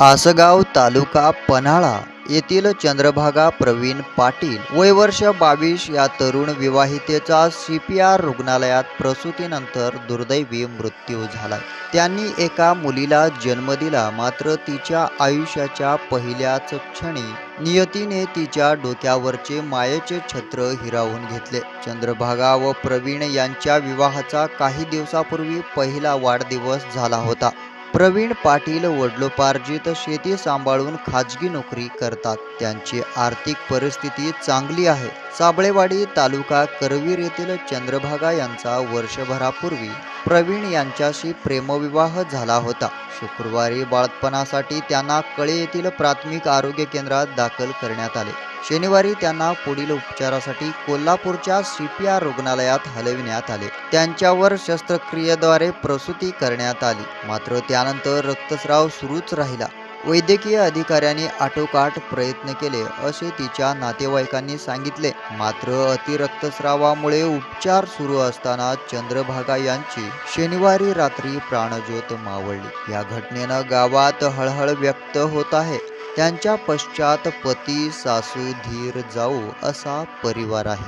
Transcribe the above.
आसगाव तालुका पन्हाळा येथील चंद्रभागा प्रवीण पाटील वय वर्ष बावीस या तरुण विवाहितेचा सी पी आर रुग्णालयात प्रसूतीनंतर दुर्दैवी मृत्यू झाला. त्यांनी एका मुलीला जन्म दिला मात्र तिच्या आयुष्याच्या पहिल्याच क्षणी नियतीने तिच्या डोक्यावरचे मायेचे छत्र हिरावून घेतले. चंद्रभागा व प्रवीण यांच्या विवाहाचा काही दिवसापूर्वी पहिला वाढदिवस झाला होता. प्रवीण पाटील वडलोपार्जित शेती सांभाळून खाजगी नोकरी करतात. त्यांची आर्थिक परिस्थिती चांगली आहे. साबळेवाडी तालुका करवीर येथील चंद्रभागा यांचा वर्षभरापूर्वी प्रवीण यांच्याशी प्रेमविवाह झाला होता. शुक्रवारी बाळपणासाठी त्यांना कळे येथील प्राथमिक आरोग्य केंद्रात दाखल करण्यात आले. शनिवारी त्यांना पुढील उपचारासाठी कोल्हापूरच्या सी पी आर रुग्णालयात हलविण्यात आले. त्यांच्यावर शस्त्रक्रियेद्वारे प्रसूती करण्यात आली. मात्र त्यानंतर रक्तस्राव सुरूच राहिला. वैद्यकीय अधिकाऱ्यांनी आटोकाट प्रयत्न केले असे तिच्या नातेवाईकांनी सांगितले. मात्र अतिरक्तस्रावामुळे उपचार सुरू असताना चंद्रभागा यांची शनिवारी रात्री प्राणज्योत मावळली. या घटनेनं गावात हळहळ व्यक्त होत आहे. त्यांच्या पश्चात पती सासू धीर जाऊ असा परिवार आहे.